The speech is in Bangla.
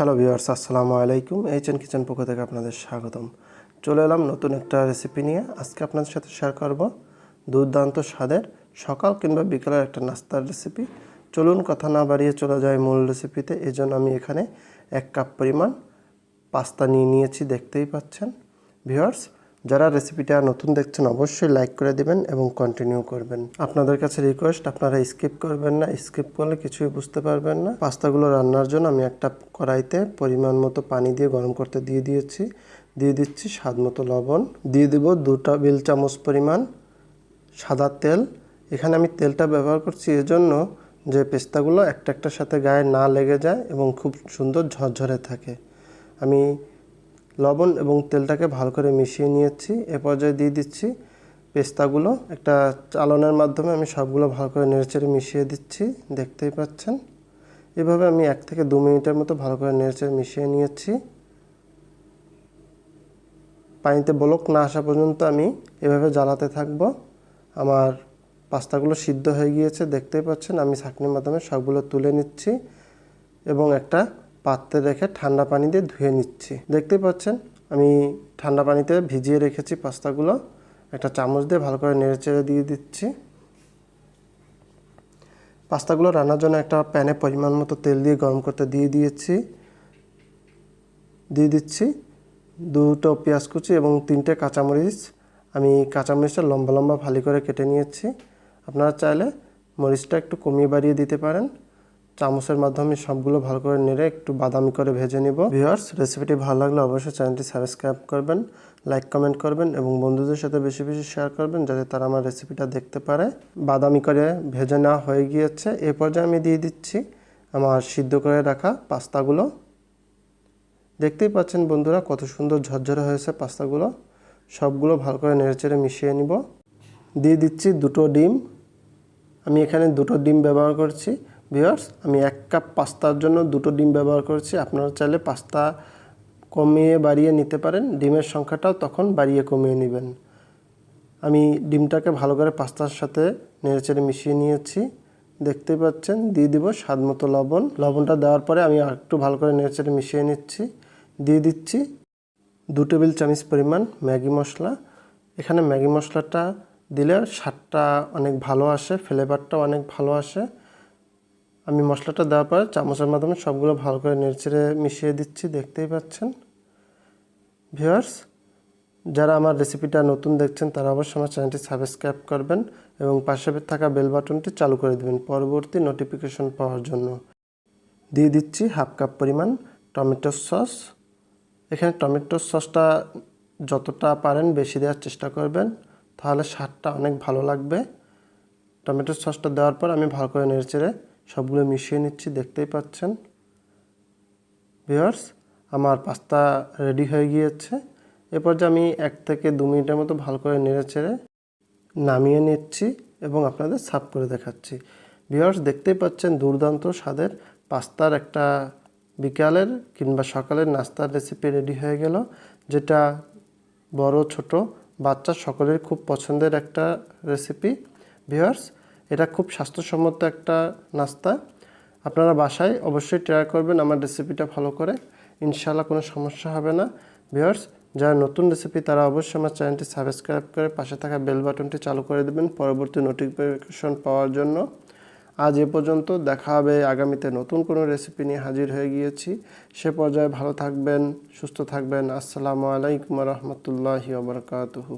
হ্যালো ভিউয়ার্স আসসালামু আলাইকুম। এইচএন কিচেন পক্ষ থেকে আপনাদের স্বাগতম। চলে এলাম নতুন একটা রেসিপি নিয়ে। আজকে আপনাদের সাথে শেয়ার করব দুর্দান্ত স্বাদের সকাল কিংবা বিকালের একটা নাস্তার রেসিপি চলুন কথা না বাড়িয়ে চলে যায় মূল রেসিপিতে এই জন্য আমি এখানে এক কাপ পরিমাণ পাস্তা নিয়ে নিয়েছি, দেখতেই পাচ্ছেন। ভিউয়ার্স যারা রেসিপিটা নতুন দেখছেন, অবশ্যই লাইক করে দিবেন এবং কন্টিনিউ করবেন। আপনাদের কাছে রিকোয়েস্ট আপনারা স্কিপ করবেন না। স্কিপ করলে কিছুই বুঝতে পারবেন না। পাস্তাগুলো রান্নার জন্য আমি একটা কড়াইতে পরিমাণ মতো পানি দিয়ে গরম করতে দিয়ে দিয়েছি। দিয়ে দিচ্ছি স্বাদ মতো লবণ। দিয়ে দিব দুটা বেল চামচ পরিমাণ সাদা তেল। এখানে আমি তেলটা ব্যবহার করছি এজন্য যে পেস্তাগুলো একটা একটার সাথে গায়ে না লেগে যায় এবং খুব সুন্দর ঝরঝরে থাকে। আমি লবণ এবং তেলটাকে ভালো করে মিশিয়ে নিয়েছি। এ পর্যায়ে দিয়ে দিচ্ছি পেস্তাগুলো। একটা চালনের মাধ্যমে আমি সবগুলো ভালো করে নেড়েচেড়ে মিশিয়ে দিচ্ছি, দেখতেই পাচ্ছেন। এভাবে আমি এক থেকে দু মিনিটের মতো ভালো করে নেড়েচেড়ে মিশিয়ে নিয়েছি। পানিতে বলক না আসা পর্যন্ত আমি এভাবে জ্বালাতে থাকব। আমার পাস্তাগুলো সিদ্ধ হয়ে গিয়েছে, দেখতেই পাচ্ছেন। আমি ছাঁকনির মাধ্যমে সবগুলো তুলে নিচ্ছি এবং একটা পাত্রে রেখে ঠান্ডা পানি দিয়ে ধুয়ে নিচ্ছি। দেখতেই পাচ্ছেন? আমি ঠান্ডা পানিতে ভিজিয়ে রেখেছি পাস্তাগুলো। একটা চামচ দিয়ে ভালো করে নেড়ে চেড়ে দিয়ে দিচ্ছি। পাস্তাগুলো রান্নার জন্য একটা প্যানে পরিমাণ মতো তেল দিয়ে গরম করতে দিয়ে দিয়েছি। দিয়ে দিচ্ছি দুটো পেঁয়াজ কুচি এবং তিনটে কাঁচামরিচ। আমি কাঁচামরিচটা লম্বা লম্বা ফালি করে কেটে নিয়েছি। আপনারা চাইলে মরিচটা একটু কমিয়ে বাড়িয়ে দিতে পারেন। চামচের মাধ্যমে সবগুলো ভালো করে নেড়ে একটু বাদামি করে ভেজে নিব। ভিউয়ার্স রেসিপিটি ভালো লাগলে অবশ্যই চ্যানেলটি সাবস্ক্রাইব করবেন লাইক কমেন্ট করবেন এবং বন্ধুদের সাথে বেশি বেশি শেয়ার করবেন যাতে তারা আমার রেসিপিটা দেখতে পারে। বাদামি করে ভেজে নেওয়া হয়ে গিয়েছে। এ পর্যায়ে আমি দিয়ে দিচ্ছি আমার সিদ্ধ করে রাখা পাস্তাগুলো। দেখতেই পাচ্ছেন বন্ধুরা কত সুন্দর ঝরঝরে হয়েছে পাস্তাগুলো। সবগুলো ভালো করে নেড়েচেড়ে মিশিয়ে নিব। দিয়ে দিচ্ছি দুটো ডিম। আমি এখানে দুটো ডিম ব্যবহার করছি। ভিউয়ার্স আমি এক কাপ পাস্তার জন্য দুটো ডিম ব্যবহার করছি। আপনারা চাইলে পাস্তা কমিয়ে বাড়িয়ে নিতে পারেন। ডিমের সংখ্যাটাও তখন বাড়িয়ে কমিয়ে নেবেন। আমি ডিমটাকে ভালো করে পাস্তার সাথে নেড়েচেড়ে মিশিয়ে নিয়েছি। দেখতেই পাচ্ছেন, দিয়ে দিব স্বাদ মতো লবণ। লবণটা দেওয়ার পরে আমি আর একটু ভালো করে নেড়েচেড়ে মিশিয়ে নিচ্ছি। দিয়ে দিচ্ছি দু টেবিল চামচ পরিমাণ ম্যাগি মশলা। এখানে ম্যাগি মশলাটা দিলে স্বাদটা অনেক ভালো আসে ফ্লেভারটাও অনেক ভালো আসে। আমি মশলাটা দেওয়ার পর চামচের মাধ্যমে সবগুলো ভালো করে নেড়েচেড়ে মিশিয়ে দিচ্ছি, দেখতেই পাচ্ছেন। ভিউয়ার্স, যারা আমার রেসিপিটা নতুন দেখছেন, তারা অবশ্যই আমার চ্যানেলটি সাবস্ক্রাইব করবেন এবং পাশে থাকা বেল বাটনটি চালু করে দেবেন পরবর্তী নোটিফিকেশন পাওয়ার জন্য। দিয়ে দিচ্ছি হাফ কাপ পরিমাণ টমেটো সস। এখানে টমেটো সসটা যতটা পারেন বেশি দেওয়ার চেষ্টা করবেন, তাহলে স্বাদটা অনেক ভালো লাগবে। টমেটো সসটা দেওয়ার পর আমি ভালো করে নেড়েচেড়ে সবগুলো মিশিয়ে নিচ্ছি, দেখতেই পাচ্ছেন। ভিওয়ার্স আমার পাস্তা রেডি হয়ে গিয়েছে। এরপর যে আমি এক থেকে দু মিনিটের মতো ভালো করে নেড়েচেড়ে নামিয়ে নিচ্ছি এবং আপনাদের সাফ করে দেখাচ্ছি। ভিওয়ার্স দেখতেই পাচ্ছেন দুর্দান্ত স্বাদের পাস্তার একটা বিকালের কিংবা সকালের নাস্তার রেসিপি রেডি হয়ে গেল, যেটা বড়, ছোট বাচ্চা সকলের খুব পছন্দের একটা রেসিপি ভিওয়ার্স এটা খুব স্বাস্থ্যসম্মত একটা নাস্তা। আপনারা বাসায় অবশ্যই ট্রাই করবেন আমার রেসিপিটা ফলো করে। ইনশাল্লাহ কোনো সমস্যা হবে না। ভিওয়ার্স যারা নতুন রেসিপি তারা অবশ্যই আমার চ্যানেলটি সাবস্ক্রাইব করে পাশে থাকা বেল বাটনটি চালু করে দেবেন পরবর্তী নোটিফিকেশন পাওয়ার জন্য। আজ এ পর্যন্ত দেখা হবে আগামীতে নতুন কোনো রেসিপি নিয়ে হাজির হয়ে গিয়েছি। সে পর্যায়ে ভালো থাকবেন, সুস্থ থাকবেন। আসসালামু আলাইকুম রহমতুল্লাহি ওবরকাতহু